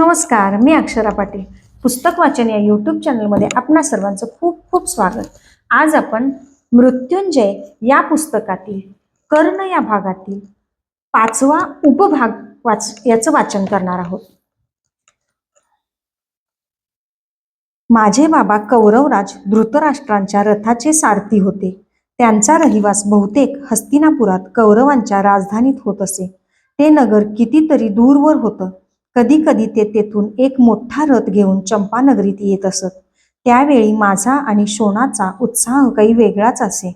नमस्कार मी अक्षरा पाटील. पुस्तक वाचन या यूट्यूब चॅनलमध्ये आपणा सर्वांचं खूप खूप स्वागत. आज आपण मृत्युंजय या पुस्तकातील कर्ण या भागातील पाचवा उपभाग वाच याचं वाचन करणार आहोत. माझे बाबा कौरवराज धृतराष्ट्रांच्या रथाचे सारथी होते. त्यांचा रहिवास बहुतेक हस्तिनापुरात कौरवांच्या राजधानीत होत असे. ते नगर कितीतरी दूरवर होतं. कधी कधी ते तेथून एक मोठा रथ घेऊन चंपानगरीत येत असत. त्यावेळी माझा आणि शोणाचा उत्साह काही वेगळाच असे.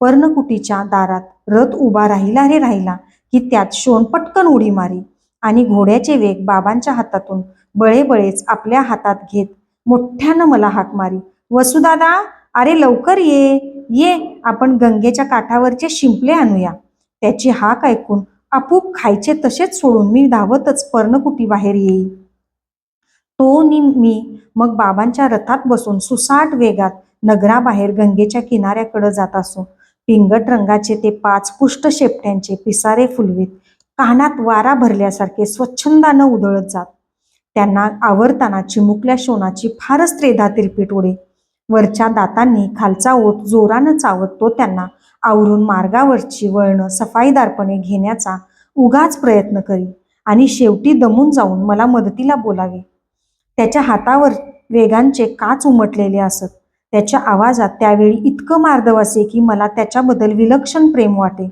पर्णकुटीच्या दारात रथ उभा राहिला रे राहिला की त्यात शोण पटकन उडी मारी आणि घोड्याचे वेग बाबांच्या हातातून बळेबळेच आपल्या हातात घेत मोठ्यानं मला हाक मारी. वसुदादा अरे लवकर ये ये आपण गंगेच्या काठावरचे शिंपले आणूया. त्याची हाक ऐकून आपूप खायचे तसेच सोडून मी धावतच पर्णकुटी बाहेर येई. तो नि मी मग बाबांच्या रथात बसून सुसाट वेगात नगराबाहेर गंगेच्या किनाऱ्याकडे जात असो. पिंगट रंगाचे ते पाच पुष्ट शेपट्यांचे पिसारे फुलवीत. कानात वारा भरल्यासारखे स्वच्छंदानं उधळत जात. त्यांना आवरताना चिमुकल्या शोणाची फारच त्रेधा तिरपीट उडे वरच्या दातांनी खालचा ओठ जोरानं चावत तो त्यांना आवरून मार्गावरची वळणं सफाईदारपणे घेण्याचा उगाच प्रयत्न करी आणि शेवटी दमून जाऊन मला मदतीला बोलावे. त्याच्या हातावर वेगांचे काच उमटलेले असत. त्याच्या आवाजात त्यावेळी इतकं मार्दव असे की मला त्याच्याबद्दल विलक्षण प्रेम वाटे.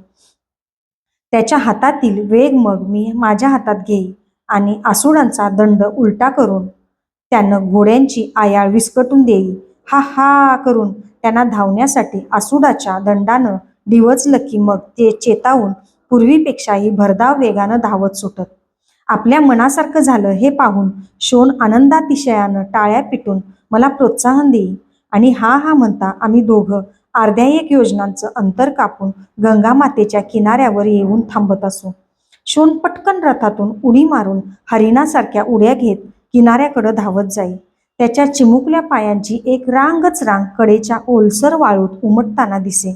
त्याच्या हातातील वेग मग मी माझ्या हातात घेई आणि आसुडांचा दंड उलटा करून त्यानं घोड्यांची आयाळ विस्कटून देई. हा हा करून त्यांना धावण्यासाठी आसुडाच्या दंडानं डिवचलं की मग ते चेतावून पूर्वीपेक्षाही भरधाव वेगानं धावत सुटत. आपल्या मनासारखं झालं हे पाहून शोन आनंदातिशयानं टाळ्या पिटून मला प्रोत्साहन देई आणि हा हा म्हणता आम्ही दोघं अर्ध्या एक योजनांचं अंतर कापून गंगा मातेच्या किनाऱ्यावर येऊन थांबत असू. शोन पटकन रथातून उडी मारून हरिणासारख्या उड्या घेत किनाऱ्याकडं धावत जाई. त्याच्या चिमुकल्या पायांची एक रांगच रांग कडेच्या ओलसर वाळूत उमटताना दिसे.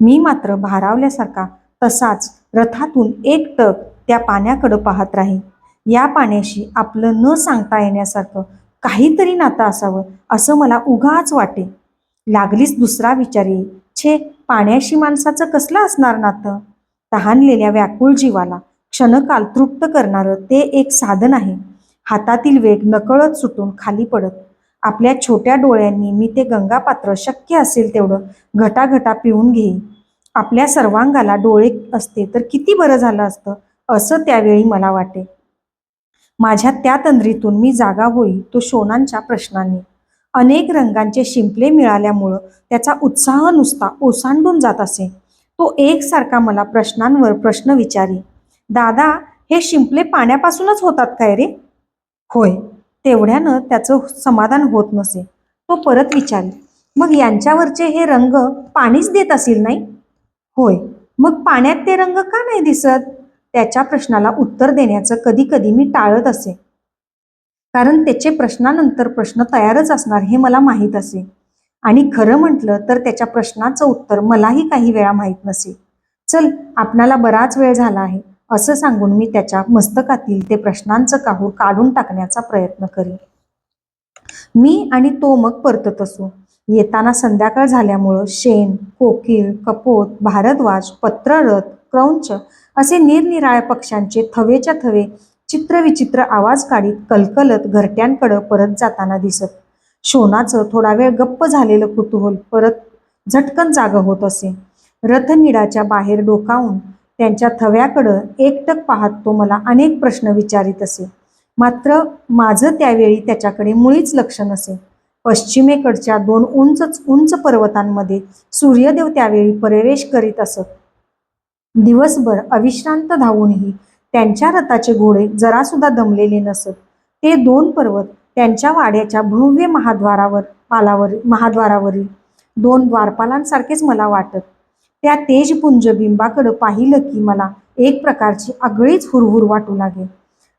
मी मात्र भारावल्यासारखा तसाच रथातून एक टक त्या पाण्याकडं पाहत राही. या पाण्याशी आपलं न सांगता येण्यासारखं काहीतरी नातं असावं असं मला उगाच वाटे. लागलीच दुसरा विचार येईल छे पाण्याशी माणसाचं कसलं असणार नातं? तहानलेल्या व्याकुळ जीवाला क्षणकाल तृप्त करणारं ते एक साधन आहे. हातातील वेग नकळत सुटून खाली पडत. आपल्या छोट्या डोळ्यांनी मी ते गंगापात्र शक्य असेल तेवढं घटाघटा पिऊन घेई आपल्या सर्वांगाला डोळे असते तर किती बरं झालं असतं असं त्यावेळी मला वाटे. माझ्या त्या तंद्रीतून मी जागा होई तो शोनांच्या प्रश्नांनी. अनेक रंगांचे शिंपले मिळाल्यामुळं त्याचा उत्साह नुसता ओसांडून जात असे. तो एकसारखा मला प्रश्नांवर प्रश्न विचारी दादा हे शिंपले पाण्यापासूनच होतात काय रे? होय तेवढ्यानं त्याचं समाधान होत नसे. तो परत विचारी मग यांच्यावरचे हे रंग पाणीच देत असेल नाही? होय मग पाण्यात ते रंग का नाही दिसत? त्याच्या प्रश्नाला उत्तर देण्याचं कधी कधी मी टाळत असे. कारण त्याचे प्रश्नानंतर प्रश्न तयारच असणार हे मला माहीत असे. आणि खरं म्हटलं तर त्याच्या प्रश्नाचं उत्तर मलाही काही वेळा माहीत नसे. चल आपणाला बराच वेळ झाला आहे. असं सांगून मी त्याच्या मस्तकातील ते प्रश्नांचं काहूर काढून टाकण्याचा प्रयत्न करी मी आणि तो मग परतत असू. येताना संध्याकाळ झाल्यामुळं शेण कोकिळ कपोत भारद्वाज पत्ररथ क्रौंच असे निरनिराळ्या पक्ष्यांचे थवेच्या थवे चित्रविचित्र आवाज काढीत कलकलत घरट्यांकडं परत जाताना दिसत. शोनाचं थोडा वेळ गप्प झालेलं कुतूहल परत झटकन जाग होत असे. रथनिडाच्या बाहेर डोकावून त्यांच्या थव्याकडं एकटक पाहत तो मला अनेक प्रश्न विचारित असे. मात्र माझं त्यावेळी त्याच्याकडे मुळीच लक्ष नसे. पश्चिमेकडच्या दोन उंच उंच पर्वतांमध्ये सूर्यदेव त्यावेळी प्रवेश करीत असत. दिवसभर अविश्रांत धावूनही त्यांच्या रथाचे घोडे जरासुद्धा दमलेले नसत. ते दोन पर्वत त्यांच्या वाड्याच्या भव्य महाद्वारावर पालावर महाद्वारावरील दोन द्वारपालांसारखेच मला वाटत. त्या तेजपुंज बिंबाकडं पाहिलं की मला एक प्रकारची आगळीच हुरहुर वाटू लागेल.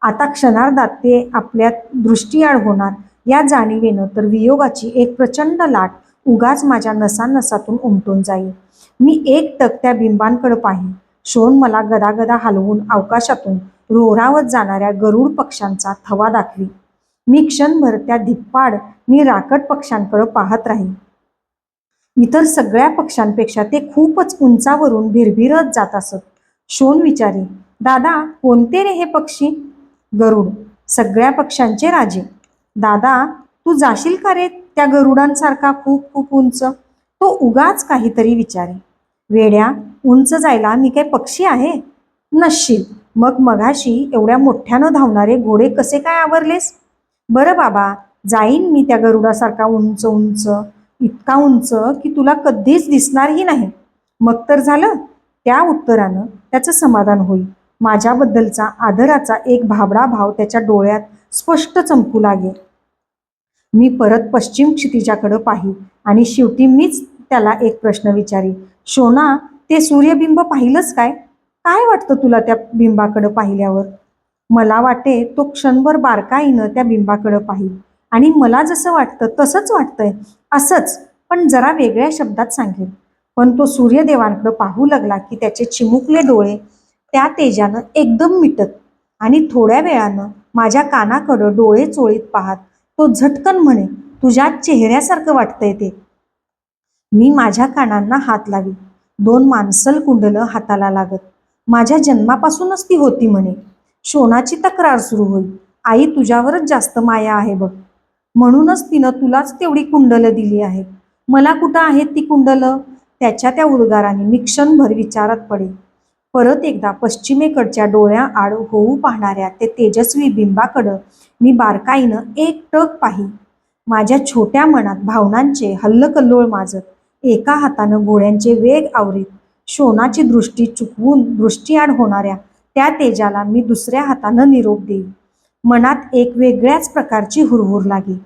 आता क्षणार्धात ते आपल्या दृष्टीआड होणार या जाणीवेनं तर वियोगाची एक प्रचंड लाट उगाच माझ्या नसानसातून उमटून जाईल. मी एक टक त्या बिंबांकडे पाहिन. शोन मला गदागदा हलवून अवकाशातून रोरावत जाणाऱ्या गरुड पक्ष्यांचा थवा दाखवी. मी क्षणभर त्या धिप्पाड मी राकट पक्ष्यांकडे पाहत राहीन. इतर सगळ्या पक्षांपेक्षा ते खूपच उंचावरून भिरभिरत जात असत. शोन विचारी दादा कोणते रे हे पक्षी? गरुड सगळ्या पक्ष्यांचे राजे. दादा तू जाशील का रे त्या गरुडांसारखा खूप खूप उंच? तो उगाच काहीतरी विचारे. वेड्या उंच जायला मी काय पक्षी आहे? नसशील. मग मघाशी एवढ्या मोठ्यानं धावणारे घोडे कसे काय आवरलेस? बरं बाबा जाईन मी त्या गरुडासारखा उंच उंच. इतका उंच की तुला कधीच दिसणारही नाही. मग तर झालं. त्या उत्तरानं त्याचं समाधान होईल. माझ्याबद्दलचा आदराचा एक भाबडा भाव त्याच्या डोळ्यात स्पष्ट चमकू लागेल. मी परत पश्चिम क्षितिजाकडे पाही आणि शेवटी मीच त्याला एक प्रश्न विचारी. शोना ते सूर्यबिंब पाहिलंच काय? काय वाटतं तुला त्या बिंबाकडं पाहिल्यावर? मला वाटे तो क्षणभर बारकाईनं त्या बिंबाकडं पाहिल आणि मला जसं वाटतं तसंच वाटतंय. असंच पण जरा वेगळ्या शब्दात सांगेल पण तो सूर्यदेवांकडे पाहू लागला की त्याचे चिमुकले डोळे त्या तेजानं एकदम मिटत आणि थोड्या वेळानं माझ्या कानाकडं डोळे चोळीत पाहत तो झटकन म्हणे तुझ्या चेहऱ्यासारखं वाटतंय ते. मी माझ्या कानांना हात लावी. दोन माणसल कुंडलं हाताला लागत. माझ्या जन्मापासूनच ती होती म्हणे. शोनाची तक्रार सुरू होईल. आई तुझ्यावरच जास्त माया आहे बघ. म्हणूनच तिनं तुलाच तेवढी कुंडलं दिली आहेत. मला कुठं आहेत ती कुंडलं? त्याच्या त्या उद्गाराने मी क्षणभर विचारात पडे परत एकदा पश्चिमेकडच्या डोळ्या आड होऊ पाहणाऱ्या ते तेजस्वी बिंबाकडं मी बारकाईनं एक टक पाही माझ्या छोट्या मनात भावनांचे हल्लकल्लोळ माजत एका हातानं घोड्यांचे वेग आवरीत शोनाची दृष्टी चुकवून दृष्टीआड होणाऱ्या त्या तेजाला मी दुसऱ्या हातानं निरोप देईन. मनात एक वेगळ्याच प्रकारची हुरहुर लागली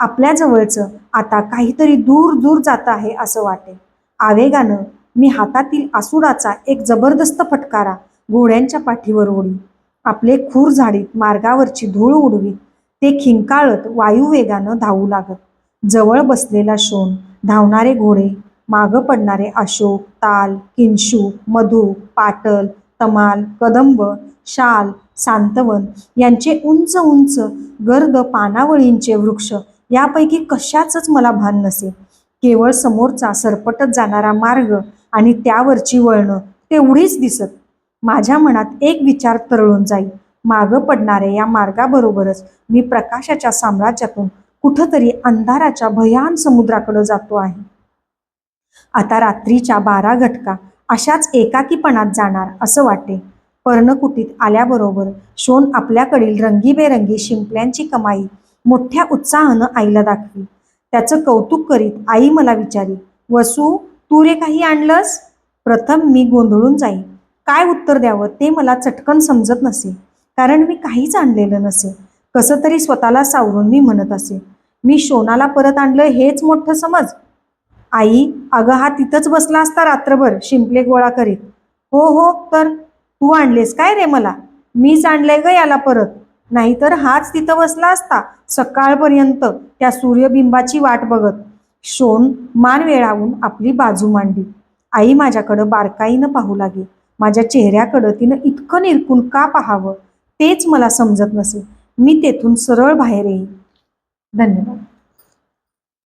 आपल्या जवळचं आता काहीतरी दूर दूर जात आहे असं वाटे. आवेगानं मी हातातील आसुडाचा एक जबरदस्त फटकारा घोड्यांच्या पाठीवर ओढी. आपले खूर झाडीत मार्गावरची धूळ उडवीत ते खिंकाळत वायुवेगानं धावू लागत. जवळ बसलेला शोन धावणारे घोडे मागं पडणारे अशोक ताल किंशू मधु पाटल तमाल कदंब शाल सांतवन यांचे उंच उंच गर्द पानावळींचे वृक्ष यापैकी कशाचंच मला भान नसे. केवळ समोरचा सरपटत जाणारा मार्ग आणि त्यावरची वळणं तेवढीच दिसत. माझ्या मनात एक विचार तरळून जाईल मागं पडणाऱ्या या मार्गाबरोबरच मी प्रकाशाच्या साम्राज्यातून कुठंतरी अंधाराच्या भयान समुद्राकडे जातो आहे. आता रात्रीच्या बारा घटका अशाच एकाकीपणात जाणार असं वाटे. पर्णकुटीत आल्याबरोबर शोन आपल्याकडील रंगीबेरंगी शिंपल्यांची कमाई मोठ्या उत्साहानं आईला दाखवी. त्याचं कौतुक करीत आई मला विचारी वसू तू रे काही आणलंस? प्रथम मी गोंधळून जाई काय उत्तर द्यावं ते मला चटकन समजत नसे कारण मी काहीच आणलेलं नसे. कसं तरी स्वतःला सावरून मी म्हणत असे. मी शोनाला परत आणलं हेच मोठं समज? आई अगं हा तिथंच बसला असता रात्रभर शिंपले गोळा करीत. हो हो तर तू आणलेस काय रे मला? मीच आणलंय ग याला परत. नाहीतर हाच तिथं बसला असता सकाळपर्यंत त्या सूर्यबिंबाची वाट बघत. शोन मान वेळावून आपली बाजू मांडली. आई माझ्याकडं बारकाईनं पाहू लागे माझ्या चेहऱ्याकडं तिनं इतकं निरकून का पाहावं? तेच मला समजत नसे. मी तेथून सरळ बाहेर येईन. धन्यवाद.